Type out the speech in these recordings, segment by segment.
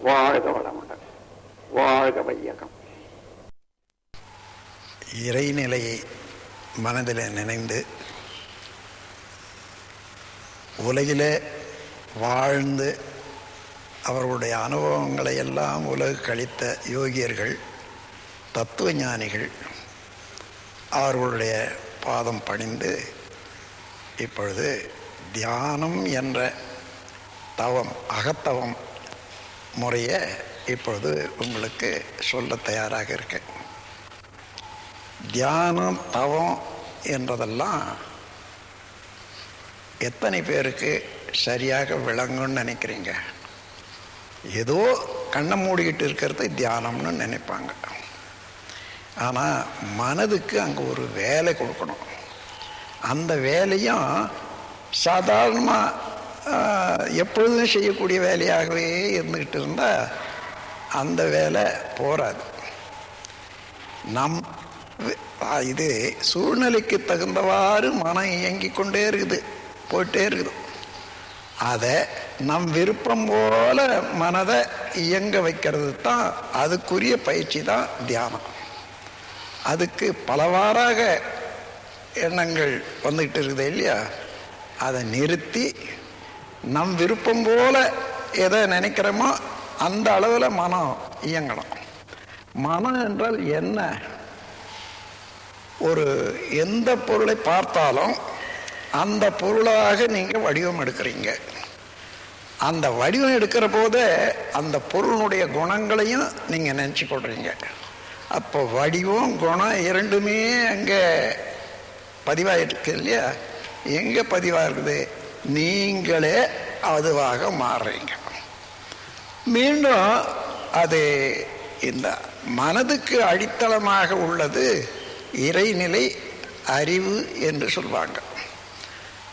வாழ்க வளமுடன். வாழ்க வையகம். இறைநிலையை மனதில் நினைந்து உலகிலே வாழ்ந்து அவர்களுடைய அனுபவங்களை எல்லாம் உலகு கழித்த யோகியர்கள் தத்துவ ஞானிகள் அவர்களுடைய பாதம் பணிந்து இப்பொழுது தியானம் என்ற தவம் அகத்தவம் முறையை இப்பொழுது உங்களுக்கு சொல்ல தயாராக இருக்கேன். தியானம் தவம் என்றதெல்லாம் எத்தனை பேருக்கு சரியாக விளங்கும்னு நினைக்கிறீங்க? ஏதோ கண்ணை மூடிக்கிட்டு இருக்கிறது தியானம்னு நினைப்பாங்க. ஆனால் மனதுக்கு அங்கே ஒரு வேலை கொடுக்கணும். அந்த வேலையும் சாதாரணமாக எப்பொழுதும் செய்யக்கூடிய வேலையாகவே இருந்துக்கிட்டு இருந்தால் அந்த வேலை போராது நம் இது சூழ்நிலைக்கு தகுந்தவாறு மனம் இயங்கிக் கொண்டே இருக்குது போயிட்டே இருக்குது. அதை நம் விருப்பம் போல மனதை இயங்க வைக்கிறது தான் அதுக்குரிய பயிற்சி தான் தியானம். அதுக்கு பலவாறாக எண்ணங்கள் வந்துக்கிட்டு இருக்குது இல்லையா? அதை நிறுத்தி நம் விருப்பம் போல எதை நினைக்கிறோமோ அந்த அளவில் மனம் இயங்கணும். மனம் என்றால் என்ன? ஒரு எந்த பொருளை பார்த்தாலும் அந்த பொருளாக நீங்கள் வடிவம் எடுக்கிறீங்க. அந்த வடிவம் எடுக்கிற போதே அந்த பொருளுடைய குணங்களையும் நீங்கள் நினச்சி கொள்றீங்க. அப்போ வடிவம் குணம் இரண்டுமே அங்கே பதிவாயிருக்கு இல்லையா? எங்கே பதிவாக இருக்குது நீங்களே அதுவாக மாறுறீங்க. மீண்டும் அது இந்த மனதுக்கு அடித்தளமாக உள்ளது இறைநிலை அறிவு என்று சொல்லுவாங்க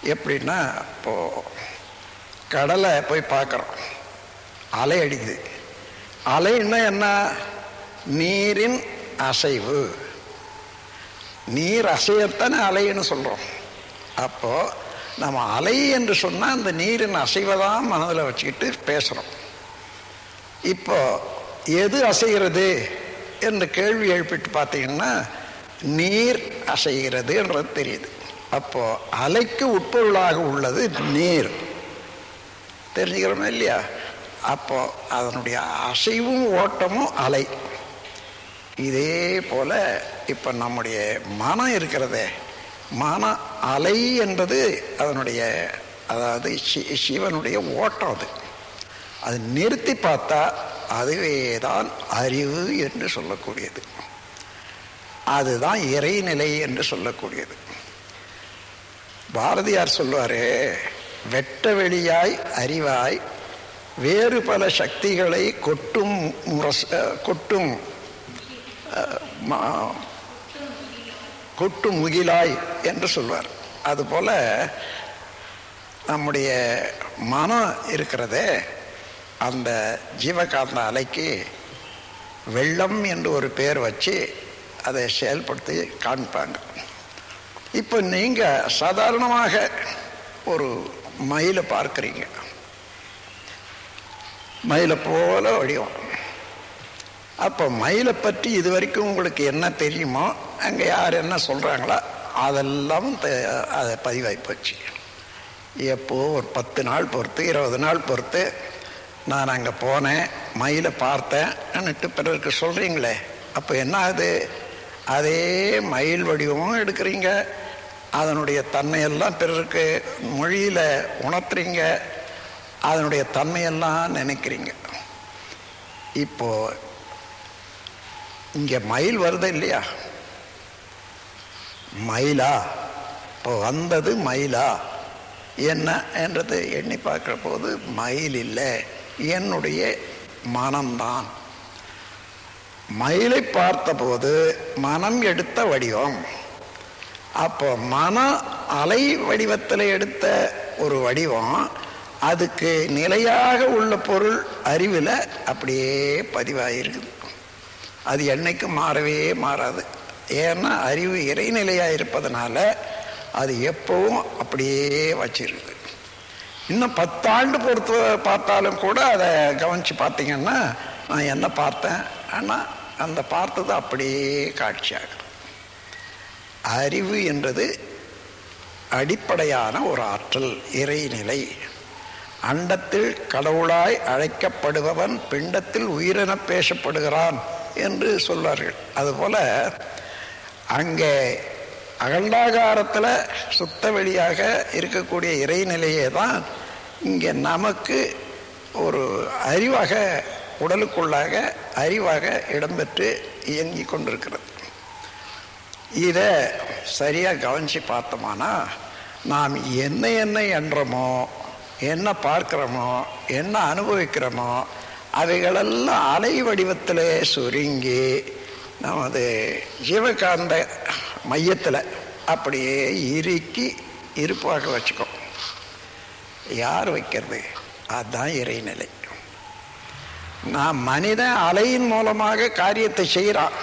எப்படின்னா இப்போ கடலை போய் பார்க்குறோம். அலை அடிக்குது. அலைன்னா என்ன? நீரின் அசைவு. நீர் அசையத்தானே அலைன்னு சொல்கிறோம் அப்போது நம்ம அலை என்று சொன்னால் அந்த நீரின் அசைவை தான் மனதில் வச்சுக்கிட்டு பேசுகிறோம் இப்போ எது அசைகிறது என்று கேள்வி எழுப்பிட்டு பார்த்தீங்கன்னா நீர் அசைகிறது என்றது தெரியுது. அப்போது அலைக்கு உட்பொருளாக உள்ளது நீர். தெரிஞ்சுக்கிறோமே இல்லையா? அப்போது அதனுடைய அசைவும் ஓட்டமும் அலை. இதே போல் இப்போ நம்முடைய மனம் இருக்கிறதே மன அலை என்பது அதனுடைய அதாவது சிவனுடைய ஓட்டம் அது. அது நிறுத்தி பார்த்தா அதுவே தான் அறிவு என்று சொல்லக்கூடியது. அதுதான் இறைநிலை என்று சொல்லக்கூடியது. பாரதியார் சொல்லுவார் வெட்ட வெளியாய் அறிவாய் வேறு பல சக்திகளை கொட்டும் முரச கொட்டும் கொட்டு முகிலாய் என்று சொல்வார். அதுபோல் நம்முடைய மனம் இருக்கிறதே அந்த ஜீவகாந்த அலைக்கு வெள்ளம் என்று ஒரு பேர் வச்சு அதை செயல்படுத்தி காண்பாங்க. இப்போ நீங்கள் சாதாரணமாக ஒரு மயிலை பார்க்குறீங்க. மயிலை போல வடிவம். அப்போ மயிலை பற்றி இது வரைக்கும் உங்களுக்கு என்ன தெரியுமோ அங்கே யார் என்ன சொல்கிறாங்களோ அதெல்லாம் அதை பதிவாகி போச்சு. எப்போ ஒரு பத்து நாள் பொறுத்து இருபது நாள் பொறுத்து நான் அங்கே போனேன் மயிலை பார்த்தேன்னுட்டு பிறருக்கு சொல்கிறீங்களே அப்போ என்ன ஆகுது? அதே மயில் வடிவமும் எடுக்கிறீங்க அதனுடைய தன்மையெல்லாம் பிறருக்கு மொழியில் உணர்த்துறீங்க அதனுடைய தன்மையெல்லாம் நினைக்கிறீங்க. இப்போது இங்கே மயில் வருது இல்லையா? மயிலா? இப்போ வந்தது மயிலா? என்ன என்றது எண்ணி பார்க்குற போது மயில் இல்லை. என்னுடைய மனம்தான். மயிலை பார்த்தபோது மனம் எடுத்த வடிவம். அப்போ மன அலை வடிவத்தில் எடுத்த ஒரு வடிவம். அதுக்கு நிலையாக உள்ள பொருள் அறிவில் அப்படியே பதிவாகிருக்குது அது என்றைக்கும் மாறவே மாறாது. ஏன்னா அறிவு இறைநிலையாக இருப்பதனால அது எப்பவும் அப்படியே வச்சிருக்கு இன்னும் பத்தாண்டு பொறுத்து பார்த்தாலும் கூட அதை கவனித்து பார்த்தீங்கன்னா நான் என்ன பார்த்தேன்? ஆனால் அந்த பார்த்தது அப்படியே காட்சியாகும் அறிவு என்றது அடிப்படையான ஒரு ஆற்றல் இறைநிலை. அண்டத்தில் கடவுளாய் அழைக்கப்படுபவன் பிண்டத்தில் உயிரென பேசப்படுகிறான். என்று சொல்வார்கள். அதுபோல அங்கே அகண்டாகாரத்தில் சுத்த வெளியாக இருக்கக்கூடிய இறைநிலையே தான் இங்கே நமக்கு ஒரு அறிவாக உடலுக்குள்ளாக அறிவாக இடம்பெற்று இயங்கி கொண்டிருக்கிறது. இதை சரியாக கவனித்து பார்த்தோமானா நாம் என்ன என்ன என்றமோ என்ன பார்க்குறோமோ என்ன அனுபவிக்கிறோமோ அவைகளெல்லாம் அலை வடிவத்தில் சுருங்கி நமது ஜீவகாந்த மையத்தில் அப்படியே இறுக்கி இருப்பாக வச்சுக்கோ. யார் வைக்கிறது? அதுதான் இறைநிலை. நான் மனிதன் அலையின் மூலமாக காரியத்தை செய்கிறான்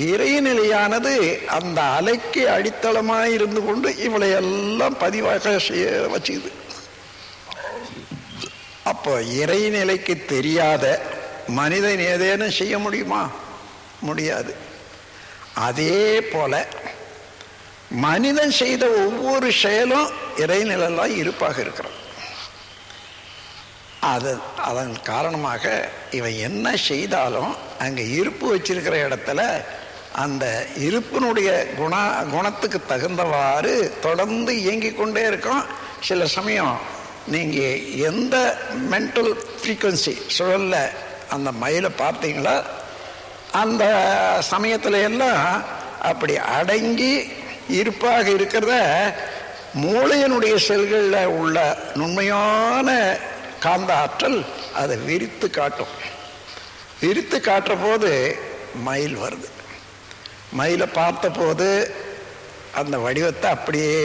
இறைநிலையானது அந்த அலைக்கு அடித்தளமாக இருந்து கொண்டு இவளை எல்லாம் பதிவாக செய்ய வச்சுக்குது. அப்போ இறைநிலைக்கு தெரியாத மனிதன் ஏதேனும் செய்ய முடியுமா? முடியாது. அதே போல மனிதன் செய்த ஒவ்வொரு செயலும் இறைநிலையெல்லாம் இருப்பாக இருக்கிறது. அது அதன் காரணமாக இவன் என்ன செய்தாலும் அங்கே இருப்பு வச்சிருக்கிற இடத்துல அந்த இருப்பினுடைய குண குணத்துக்கு தகுந்தவாறு தொடர்ந்து இயங்கி கொண்டே இருக்கும். சில சமயம் நீங்கள் எந்த மென்டல் ஃப்ரீக்குவன்சி சுழல்ல அந்த மயிலை பார்த்தீங்களோ அந்த சமயத்துல எல்லாம் அப்படி அடங்கி இருப்பாக இருக்கிறத மூளையினுடைய செல்களில் உள்ள நுண்மையான காந்த ஆற்றல் அதை விரித்து காட்டும். விரித்து காட்டுற போது மயில் வருது. மயிலை பார்த்த போது அந்த வடிவத்தை அப்படியே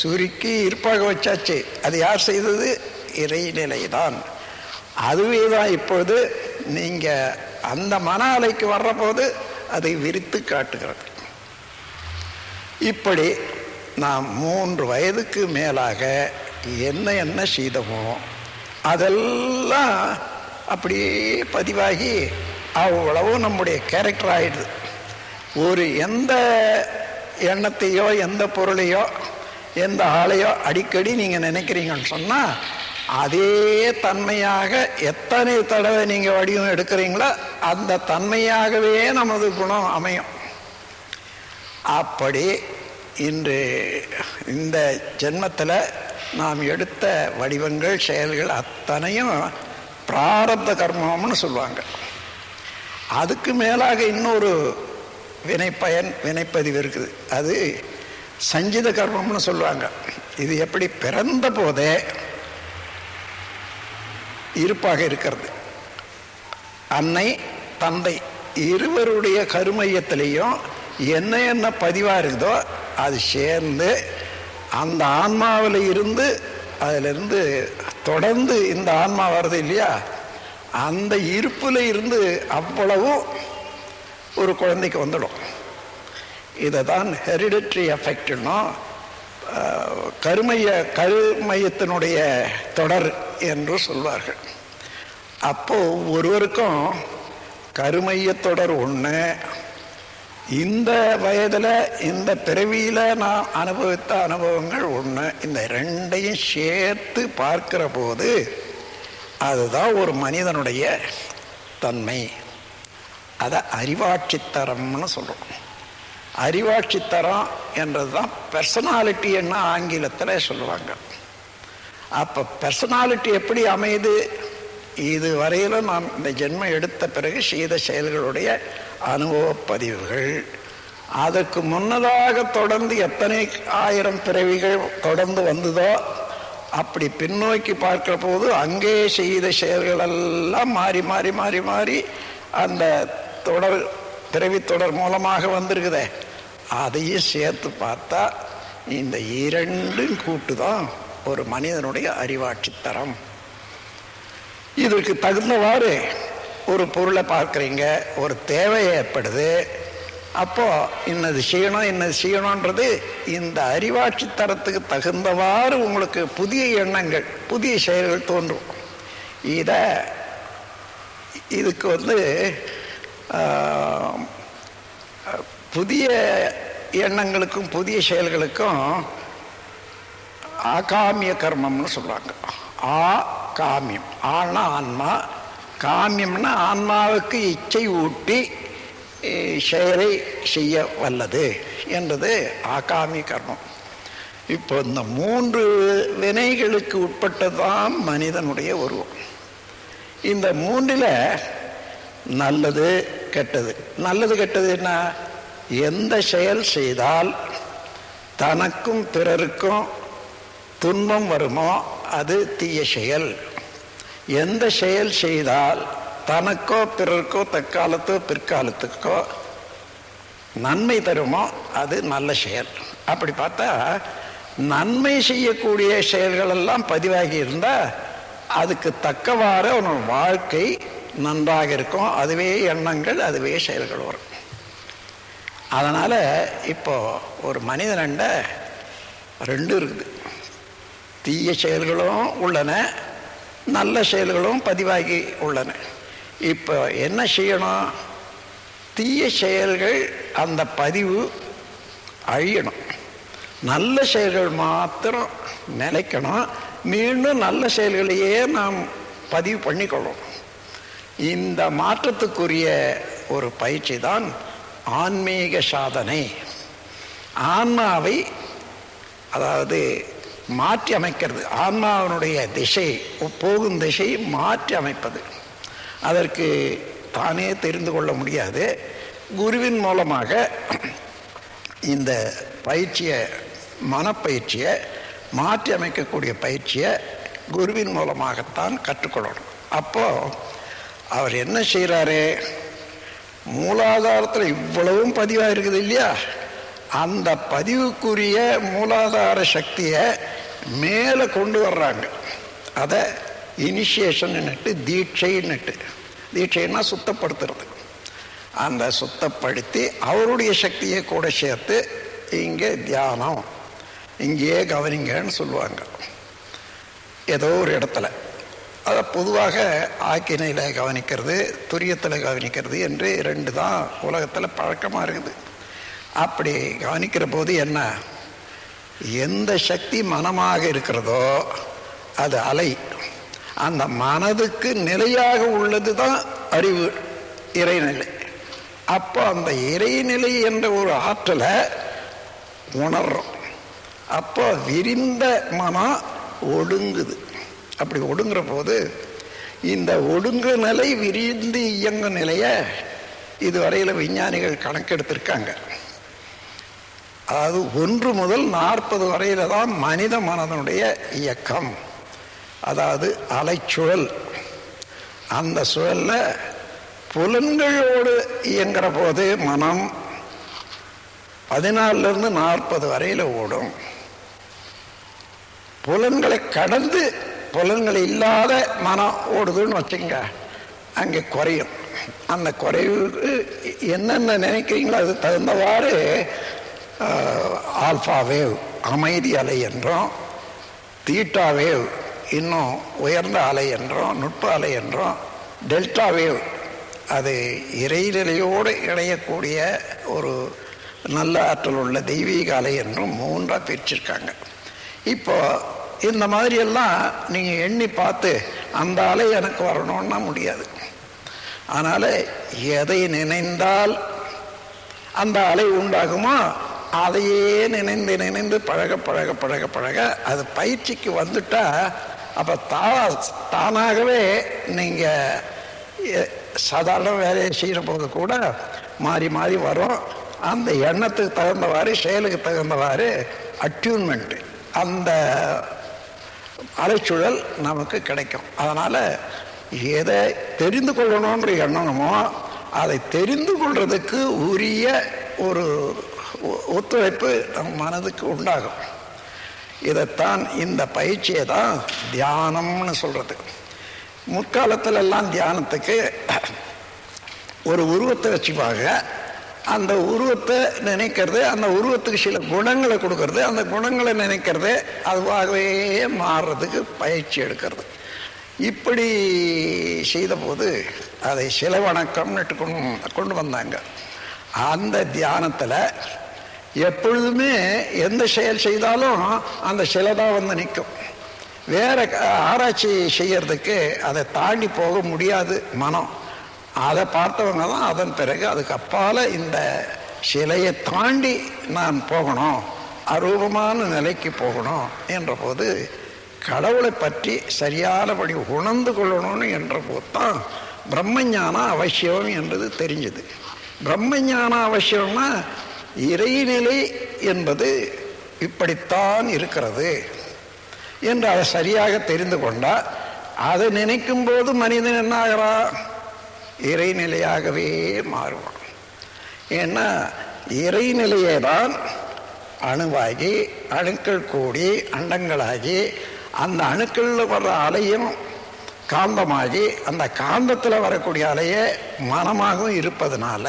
சுருக்கி இருப்பாக வச்சாச்சு. அது யார் செய்தது? இறைநிலை தான் அதுவே தான் இப்பொழுது நீங்கள் அந்த மன அலைக்கு வர்றபோது அதை விரித்து காட்டுகிறது. இப்படி நாம் மூன்று வயதுக்கு மேலாக என்ன என்ன செய்தமோ அதெல்லாம் அப்படியே பதிவாகி அவ்வளவும் நம்முடைய கேரக்டர் ஆகிடுது ஒரு எந்த எண்ணத்தையோ எந்த பொருளையோ எந்த ஆளையோ அடிக்கடி நீங்கள் நினைக்கிறீங்கன்னு சொன்னால் அதே தன்மையாக எத்தனை தடவை நீங்கள் வடிவம் எடுக்கிறீங்களோ அந்த தன்மையாகவே நமது குணம் அமையும். அப்படி இன்று இந்த ஜென்மத்தில் நாம் எடுத்த வடிவங்கள் செயல்கள் அத்தனையும் பிராரப்த கர்மம்னு சொல்லுவாங்க. அதுக்கு மேலாக இன்னொரு வினைப்பயன் வினைப்பதிவு இருக்குது. அது சஞ்சித கர்மம்னு சொல்லுவாங்க. இது எப்படி பிறந்த போதே இருப்பாக இருக்கிறது. அன்னை தந்தை இருவருடைய கருமையத்திலையும் என்ன என்ன பதிவாக இருக்குதோ அது சேர்ந்து அந்த ஆன்மாவில் இருந்து அதிலிருந்து தொடர்ந்து இந்த ஆன்மா வருது இல்லையா? அந்த இருப்பில் இருந்து அவ்வளவும் ஒரு குழந்தைக்கு வந்துடும். இதை தான் ஹெரிடட்ரி எஃபெக்ட்னா கருமைய கருமையத்தினுடைய தொடர் என்று சொல்வார்கள். அப்போது ஒருவருக்கும் கருமைய தொடர் ஒன்று இந்த வயதில் இந்த பிறவியில் நான் அனுபவித்த அனுபவங்கள் ஒன்று இந்த ரெண்டையும் சேர்த்து பார்க்கிற போது அதுதான் ஒரு மனிதனுடைய தன்மை. அதை அறிவாட்சித்தரம்னு சொல்கிறோம் அறிவாட்சித்தரம் என்றது தான் பெர்சனாலிட்டி என்ன ஆங்கிலத்தில் சொல்லுவாங்க. அப்போ பெர்சனாலிட்டி எப்படி அமையுது? இது வரையிலும் நாம் இந்த ஜென்மம் எடுத்த பிறகு செய்த செயல்களுடைய அனுபவ பதிவுகள். அதற்கு முன்னதாக தொடர்ந்து எத்தனை ஆயிரம் பிறவிகள் தொடர்ந்து வந்ததோ அப்படி பின்னோக்கி பார்க்கிற போது அங்கே செய்த செயல்கள் எல்லாம் மாறி மாறி மாறி மாறி அந்த தொடர் பிறவி தொடர் மூலமாக வந்திருக்குதே. அதையும் சேர்த்து பார்த்தா இந்த இரண்டும் கூட்டு தான் ஒரு மனிதனுடைய அறிவாட்சி தரம். இதற்கு தகுந்தவாறு ஒரு பொருளை பார்க்குறீங்க ஒரு தேவை ஏற்படுது. அப்போ இன்னது செய்யணும் இன்னது செய்யணுன்றது இந்த அறிவாட்சி தரத்துக்கு தகுந்தவாறு உங்களுக்கு புதிய எண்ணங்கள் புதிய செயல்கள் தோன்றும். இதை இதுக்கு வந்து புதிய எண்ணங்களுக்கும் புதிய செயல்களுக்கும் ஆகாமிய கர்மம்னு சொல்கிறாங்க ஆ காமியம். ஆனா ஆன்மா. காமியம்னா ஆன்மாவுக்கு இச்சை ஊட்டி செயலை செய்ய வல்லது என்றது ஆகாமி கர்மம். இப்போ இந்த மூன்று வினைகளுக்கு உட்பட்டதான் மனிதனுடைய உருவம். இந்த மூன்றில் நல்லது கெட்டது. நல்லது கெட்டது என்ன எந்த செயல் செய்தால் தனக்கும் பிறருக்கும் துன்பம் வருமோ அது தீய செயல். எந்த செயல் செய்தால் தனக்கோ பிறருக்கோ தற்காலத்தோ பிற்காலத்துக்கோ நன்மை தருமோ அது நல்ல செயல். அப்படி பார்த்தா நன்மை செய்யக்கூடிய செயல்கள் எல்லாம் பதிவாகி இருந்தால் அதுக்கு தக்கவாறு அவனோட வாழ்க்கை நன்றாக இருக்கும். அதுவே எண்ணங்கள் அதுவே செயல்கள் வரும். அதனால் இப்போது ஒரு மனிதனண்ட ரெண்டு இருக்குது. தீய செயல்களும் உள்ளன நல்ல செயல்களும் பதிவாகி உள்ளன. இப்போ என்ன செய்யணும்? தீய செயல்கள் அந்த பதிவு அழியணும். நல்ல செயல்கள் மாத்திரம் நிலைக்கணும். மீண்டும் நல்ல செயல்களையே நாம் பதிவு பண்ணிக்கொள்ளணும். இந்த மாற்றத்துக்குரிய ஒரு பயிற்சி தான் ஆன்மீக சாதனை. ஆன்மாவை அதாவது மாற்றி அமைக்கிறது. ஆன்மாவினுடைய திசை போகும் திசை மாற்றி அமைப்பது. அதற்கு தானே தெரிந்து கொள்ள முடியாது. குருவின் மூலமாக இந்த பயிற்சியை மனப்பயிற்சியை மாற்றி அமைக்கக்கூடிய பயிற்சியை குருவின் மூலமாகத்தான் கற்றுக்கொள்ளணும். அப்போது அவர் என்ன செய்கிறாரு மூலாதாரத்தில் இவ்வளவும் பதிவாக இருக்குது இல்லையா? அந்த பதிவுக்குரிய மூலாதார சக்தியை மேலே கொண்டு வர்றாங்க. அதை இனிஷியேஷன்னுட்டு தீட்சைன்னுட்டு. தீட்சைன்னா சுத்தப்படுத்துறது. அந்த சுத்தப்படுத்தி அவருடைய சக்தியை கூட சேர்த்து இங்கே தியானம். இங்கேயே கவனிங்கன்னு சொல்லுவாங்க. ஏதோ ஒரு இடத்துல. அதை பொதுவாக ஆக்கினையில் கவனிக்கிறது துரியத்தில் கவனிக்கிறது என்று ரெண்டு தான் உலகத்தில் பழக்கமாக இருக்குது. அப்படி கவனிக்கிற போது என்ன? எந்த சக்தி மனமாக இருக்கிறதோ அது அலை. அந்த மனதுக்கு நிலையாக உள்ளது தான் அறிவு இறைநிலை. அப்போ அந்த இறைநிலை என்ற ஒரு ஆற்றலை உணர்றோம். அப்போ விரிந்த மனம் ஒடுங்குது. அப்படி ஒடுங்குற போது இந்த ஒடுங்கு நிலை விரிந்து இயங்கும் நிலையை இதுவரையில் விஞ்ஞானிகள் கணக்கெடுத்திருக்காங்க. அதாவது ஒன்று முதல் நாற்பது வரையில தான் மனித மனதனுடைய இயக்கம். அதாவது அலைச்சுழல். அந்த சுழலில் புலன்களோடு இயங்குற போது மனம் பதினாலிருந்து நாற்பது வரையில் ஓடும். புலன்களை கடந்து புலன்கள் இல்லாத மனம் ஓடுதுன்னு வச்சுங்க அங்கே குறையும். அந்த குறைவுக்கு என்னென்ன நினைக்கிறீங்களோ அது தகுந்தவாறு ஆஹ், வேவ் அமைதி அலை என்றும் தீட்டா வேவ் இன்னும் உயர்ந்த அலை என்றும் நுட்ப அலை என்றும் டெல்டா வேவ் அது இறைநிலையோடு இணையக்கூடிய ஒரு நல்ல ஆற்றல் உள்ள தெய்வீக அலை என்றும் மூன்றாக பிரிச்சிருக்காங்க. இப்போ இந்த மாதிரியெல்லாம் நீங்கள் எண்ணி பார்த்து அந்த அலை எனக்கு வரணும்னா முடியாது. அதனால் எதை நினைந்தால் அந்த அலை உண்டாகுமோ அதையே நினைந்து நினைந்து பழக பழக பழக பழக அது பயிற்சிக்கு வந்துட்டா அப்போ தா தானாகவே நீங்கள் சாதாரண வேலையை செய்கிற போது கூட மாறி மாறி வரும். அந்த எண்ணத்துக்கு தகுந்தவாறு செயலுக்கு தகுந்தவாறு அட்யூன்மெண்ட்டு அந்த அலைச்சூழல் நமக்கு கிடைக்கும். அதனால் எதை தெரிந்து கொள்ளணுன்ற எண்ணமோ அதை தெரிந்து கொள்றதுக்கு உரிய ஒரு ஒ- ஒத்துழைப்பு நம் மனதுக்கு உண்டாகும். இதைத்தான் இந்த பயிற்சியை தான் தியானம்னு சொல்கிறது முற்காலத்திலெல்லாம் தியானத்துக்கு ஒரு உருவத்தை வச்சுப்பாங்க. அந்த உருவத்தை நினைக்கிறது அந்த உருவத்துக்கு சில குணங்களை கொடுக்கறது அந்த குணங்களை நினைக்கிறது அதுவாகவே மாறுறதுக்கு பயிற்சி எடுக்கிறது. இப்படி செய்தபோது அதை சில வணக்கம்னுட்டு கொண்டு கொண்டு வந்தாங்க. அந்த தியானத்தில் எப்பொழுதுமே எந்த செயல் செய்தாலும் அந்த சிலை தான் வந்து நிற்கும். வேற ஆராய்ச்சி செய்யறதுக்கு அதை தாண்டி போக முடியாது மனம். அதை பார்த்தவங்க தான் அதன் பிறகு அதுக்கு அப்பால் இந்த சிலையை தாண்டி நான் போகணும் அரூபமான நிலைக்கு போகணும் என்றபோது கடவுளை பற்றி சரியானபடி உணர்ந்து கொள்ளணும்னு என்ற போது தான் பிரம்மஞானம் அவசியம் என்றது தெரிஞ்சது. பிரம்மஞானம் அவசியம்னா இறைநிலை என்பது இப்படித்தான் இருக்கிறது என்று அதை சரியாக தெரிந்து கொண்டால் அதை நினைக்கும் போது மனிதன் என்ன ஆகிறான்? இறைநிலையாகவே மாறுவான். ஏன்னா இறைநிலையே தான் அணுவாகி அணுக்கள் கூடி அண்டங்களாகி அந்த அணுக்களில் வர்ற அலையும் காந்தமாகி அந்த காந்தத்தில் வரக்கூடிய அலையே மனமாகவும் இருப்பதனால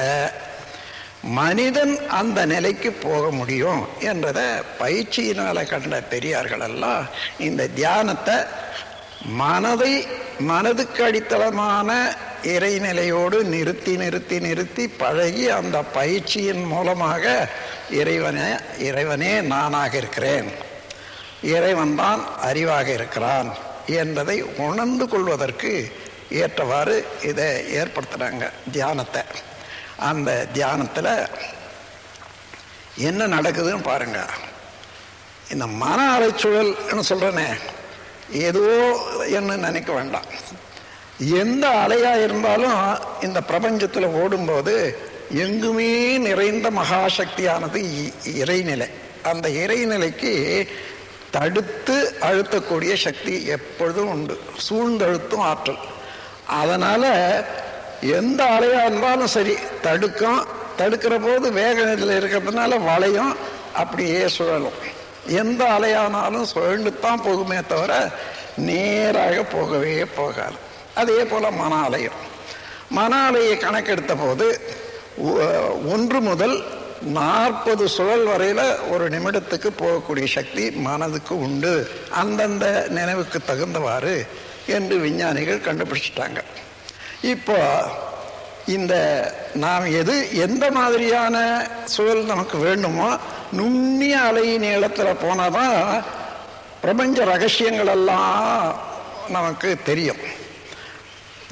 மனிதன் அந்த நிலைக்கு போக முடியும் என்றதை பயிற்சியினால் கண்ட பெரியார்களெல்லாம் இந்த தியானத்தை மனதை மனதுக்கு அடித்தளமான இறைநிலையோடு நிறுத்தி நிறுத்தி நிறுத்தி பழகி அந்த பயிற்சியின் மூலமாக இறைவனே இறைவனே நானாக இருக்கிறேன். இறைவன் தான் அறிவாக இருக்கிறான் என்பதை உணர்ந்து கொள்வதற்கு ஏற்றவாறு இதை ஏற்படுத்துகிறாங்க தியானத்தை. அந்த தியானத்தில் என்ன நடக்குதுன்னு பாருங்கள் இந்த மன அலைச்சூழல்னு சொல்கிறேனே ஏதோ என்ன நினைக்க வேண்டாம். எந்த அலையாக இருந்தாலும் இந்த பிரபஞ்சத்தில் ஓடும்போது எங்குமே நிறைந்த மகாசக்தியானது இ- இறைநிலை. அந்த இறைநிலைக்கு தடுத்து அழுத்தக்கூடிய சக்தி எப்பொழுதும் உண்டு. சூழ்ந்தழுத்தும் ஆற்றல். அதனால் எந்த அலையாக இருந்தாலும் சரி தடுக்கும். தடுக்கிற போது வேக நிலையில் இருக்கிறதுனால வளையும் அப்படியே சுழலும். எந்த அலையானாலும் சுழண்டுத்தான் போகுமே தவிர நேராக போகவே போகாது. அதே போல மன அலையும் மன அலையை கணக்கெடுத்த போது ஒ- ஒன்று முதல் நாற்பது சுழல் வரையில் ஒரு நிமிடத்துக்கு போகக்கூடிய சக்தி மனதுக்கு உண்டு. அந்தந்த நினைவுக்கு தகுந்தவாறு என்று விஞ்ஞானிகள் கண்டுபிடிச்சிட்டாங்க. இப்போ இந்த நாம் எது எந்த மாதிரியான சூழல் நமக்கு வேண்டுமோ நுண்ணிய அலை நீளத்தில் போனாதான் பிரபஞ்ச ரகசியங்கள் எல்லாம் நமக்கு தெரியும்.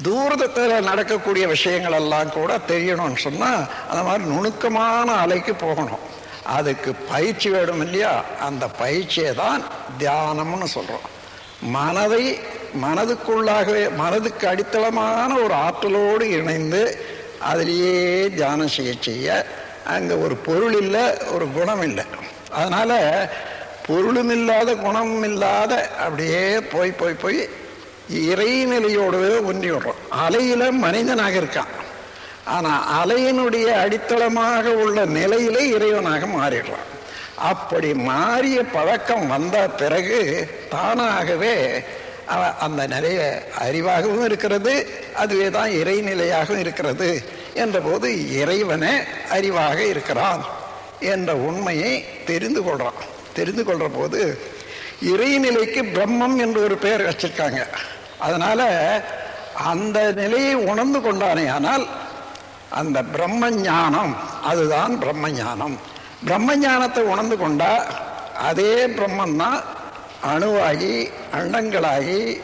தூரத்தில் நடக்கக்கூடிய விஷயங்கள் எல்லாம் கூட தெரியணும்னு சொன்னால் அந்த மாதிரி நுணுக்கமான அலைக்கு போகணும். அதுக்கு பயிற்சி வேணும் இல்லையா? அந்த பயிற்சியை தான் தியானம்னு சொல்கிறோம் மனதை மனதுக்குள்ளாகவே மனதுக்கு அடித்தளமான ஒரு ஆற்றலோடு இணைந்து அதிலேயே தியானம் செய்ய செய்ய அங்கே ஒரு பொருள் இல்லை ஒரு குணம் இல்லை அதனால் பொருளும் இல்லாத குணமும் இல்லாத அப்படியே போய் போய் போய் இறைநிலையோடவே ஒன்றி விடுறோம் அலையில மனிதனாக இருக்கான். ஆனால் அலையினுடைய அடித்தளமாக உள்ள நிலையிலே இறைவனாக மாறிடுறான். அப்படி மாறிய பழக்கம் வந்த பிறகு தானாகவே அந்த நிலைய அறிவாகவும் இருக்கிறது அதுவே தான் இறைநிலையாகவும் இருக்கிறது என்ற போது இறைவனே அறிவாக இருக்கிறான் என்ற உண்மையை தெரிந்து கொள்கிறான் தெரிந்து கொள்கிற போது இறைநிலைக்கு பிரம்மம் என்று ஒரு பெயர் வச்சிருக்காங்க. அதனால் அந்த நிலையை உணர்ந்து கொண்டானே ஆனால் அந்த பிரம்ம ஞானம் அதுதான் பிரம்ம ஞானம். பிரம்ம ஞானத்தை உணர்ந்து கொண்டா அதே பிரம்மன் தான் அணுவாகி அண்டங்களாகி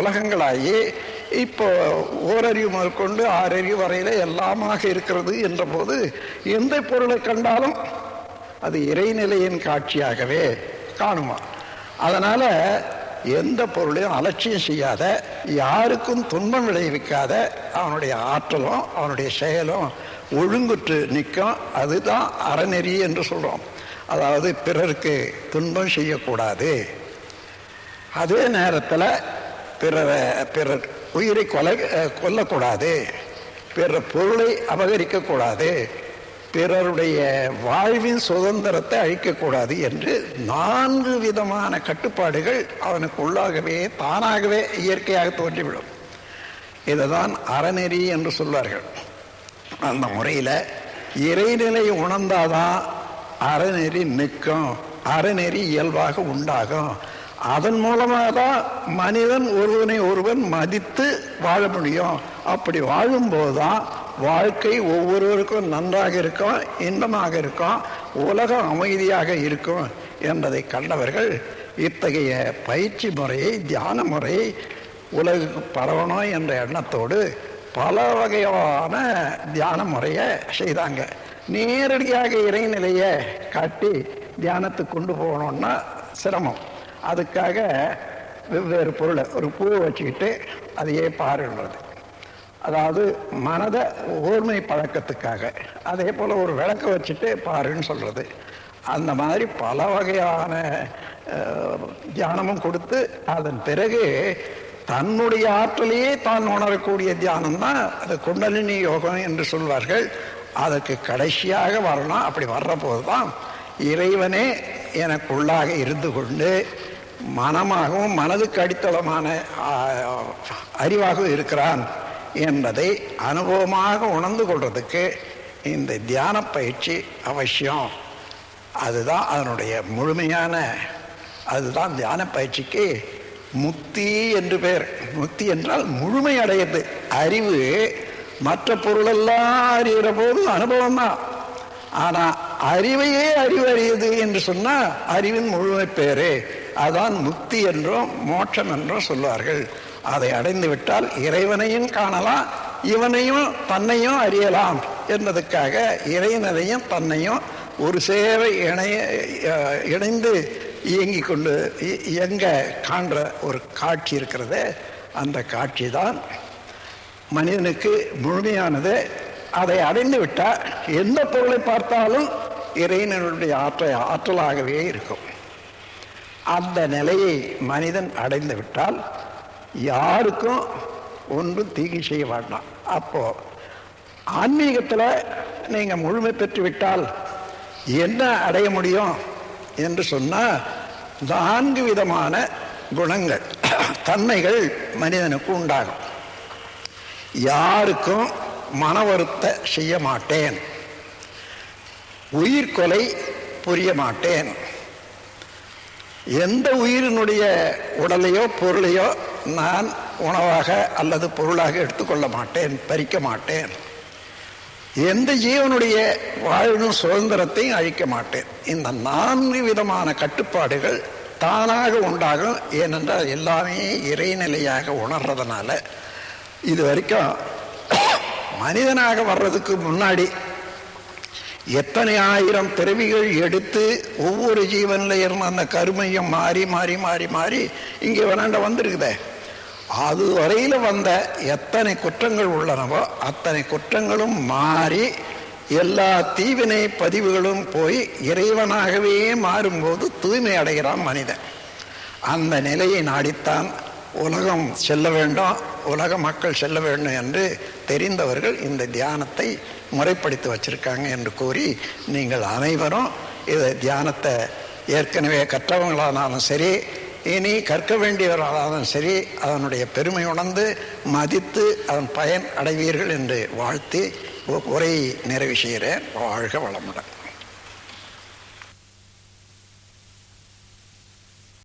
உலகங்களாகி இப்போ ஓரறிவு முதற்கொண்டு ஆறறிவு வரையில எல்லாமாக இருக்கிறது என்ற போது எந்த பொருளை கண்டாலும் அது இறைநிலையின் காட்சியாகவே காணுமா? அதனால எந்த பொருளையும் அலட்சியம் செய்யாத யாருக்கும் துன்பம் விளைவிக்காத அவனுடைய ஆற்றலும் அவனுடைய செயலும் ஒழுங்குற்று நிற்கும். அதுதான் அறநெறி என்று சொல்றோம். அதாவது பிறருக்கு துன்பம் செய்யக்கூடாது. அதே நேரத்தில் பிறரை பிறர் உயிரை கொலை கொல்லக்கூடாது. பிறர் பொருளை அபகரிக்கக்கூடாது. பிறருடைய வாழ்வின் சுதந்திரத்தை அழிக்கக்கூடாது என்று நான்கு விதமான கட்டுப்பாடுகள் அவனுக்கு உள்ளாகவே தானாகவே இயற்கையாக தோன்றிவிடும். இதுதான் அறநெறி என்று சொல்வார்கள். அந்த முறையில் இறைநிலை உணர்ந்தாதான் அறநெறி நிற்கும். அறநெறி இயல்பாக உண்டாகும். அதன் மூலமாக தான் மனிதன் ஒருவனை ஒருவன் மதித்து வாழ முடியும். அப்படி வாழும்போது தான் வாழ்க்கை ஒவ்வொருவருக்கும் நன்றாக இருக்கும் இன்பமாக இருக்கும் உலகம் அமைதியாக இருக்கும் என்பதை கண்டவர்கள் இத்தகைய பயிற்சி முறையை தியான முறையை உலகுக்கு பரவணும் என்ற எண்ணத்தோடு பல வகையான தியான முறையை செய்தாங்க. நேரடியாக இறைநிலையை காட்டி தியானத்துக்கு கொண்டு போகணும்னா சிரமம். அதுக்காக வெவ்வேறு பொருளை ஒரு பூவை வச்சுக்கிட்டு அதையே பாருன்றது. அதாவது மனதை ஓர்மை பழக்கத்துக்காக அதே போல் ஒரு விளக்க வச்சுட்டு பாருன்னு சொல்கிறது அந்த மாதிரி பல வகையான தியானமும் கொடுத்து அதன் பிறகு தன்னுடைய ஆற்றலையே தான் உணரக்கூடிய தியானம் தான் அது குண்டலினி யோகம் என்று சொல்வார்கள். அதற்கு கடைசியாக வரணும். அப்படி வர்றபோது தான் இறைவனே எனக்குள்ளாக இருந்து கொண்டு மனமாகவும் மனதுக்கு அடித்தளமான அறிவாகவும் இருக்கிறான் என்பதை அனுபவமாக உணர்ந்து கொள்றதுக்கு இந்த தியான பயிற்சி அவசியம். அதுதான் அதனுடைய முழுமையான அதுதான் தியான பயிற்சிக்கு முக்தி என்று பேர். முக்தி என்றால் முழுமை அடையது அறிவு மற்ற பொருளெல்லாம் அறிகிற போது அனுபவம் தான் ஆனா அறிவையே அறிவு அறியுது என்று சொன்னா அறிவின் முழுமை பேரே. அதான் முக்தி என்றும் மோட்சம் என்றும் சொல்வார்கள். அதை அடைந்து விட்டால் இறைவனையும் காணலாம் இவனையும் தன்னையும் அறியலாம் என்பதற்காக இறைவனையும் தன்னையும் ஒரு சேவை இணைய இணைந்து இயங்கிக் கொண்டு இ- இயங்க காண்ற ஒரு காட்சி இருக்கிறதே. அந்த காட்சி தான் மனிதனுக்கு முழுமையானது அதை அடைந்து விட்டால் எந்த பொருளை பார்த்தாலும் இறைவனுடைய ஆற்றல் ஆற்றலாகவே இருக்கும். அந்த நிலையை மனிதன் அடைந்து விட்டால் யாருக்கும் ஒன்றும் தீங்கு செய்ய வேண்டாம். அப்போது ஆன்மீகத்தில் நீங்கள் முழுமை பெற்று விட்டால் என்ன அடைய முடியும் என்று சொன்னால் நான்கு விதமான குணங்கள் தன்மைகள் மனிதனுக்கு உண்டாகும். யாருக்கும் மன வருத்த செய்ய மாட்டேன். உயிர் கொலை புரிய மாட்டேன். எந்த உயிரினுடைய உடலையோ பொருளையோ நான் உணவாக அல்லது பொருளாக எடுத்துக்கொள்ள மாட்டேன் பறிக்க மாட்டேன். எந்த ஜீவனுடைய வாழ்வும் சுதந்திரத்தையும் அழிக்க மாட்டேன். இந்த நான்கு விதமான கட்டுப்பாடுகள் தானாக உண்டாகும் ஏனென்றால் எல்லாமே இறைநிலையாக உணர்றதுனால இது வரைக்கும் மனிதனாக வர்றதுக்கு முன்னாடி எத்தனை ஆயிரம் பிறவிகள் எடுத்து ஒவ்வொரு ஜீவனில் இருந்த அந்த கருமையும் மாறி மாறி மாறி மாறி இங்கே விளாண்ட வந்திருக்குதே. அது வரையில் வந்த எத்தனை குற்றங்கள் உள்ளனவோ அத்தனை குற்றங்களும் மாறி எல்லா தீவினை பதிவுகளும் போய் இறைவனாகவே மாறும்போது தூய்மை அடைகிறான் மனிதன். அந்த நிலையை நாடித்தான் உலகம் செல்ல வேண்டும் உலக மக்கள் செல்ல வேண்டும் என்று தெரிந்தவர்கள் இந்த தியானத்தை முறைப்படுத்தி வச்சிருக்காங்க என்று கூறி நீங்கள் அனைவரும் இது தியானத்தை ஏற்கனவே கற்றவங்களானாலும் சரி இனி கற்க வேண்டியவர்களானாலும் சரி அதனுடைய பெருமை உணர்ந்து மதித்து அதன் பயன் அடைவீர்கள் என்று வாழ்த்தி உரையை நிறைவு செய்கிறேன். வாழ்க வளமுடன்.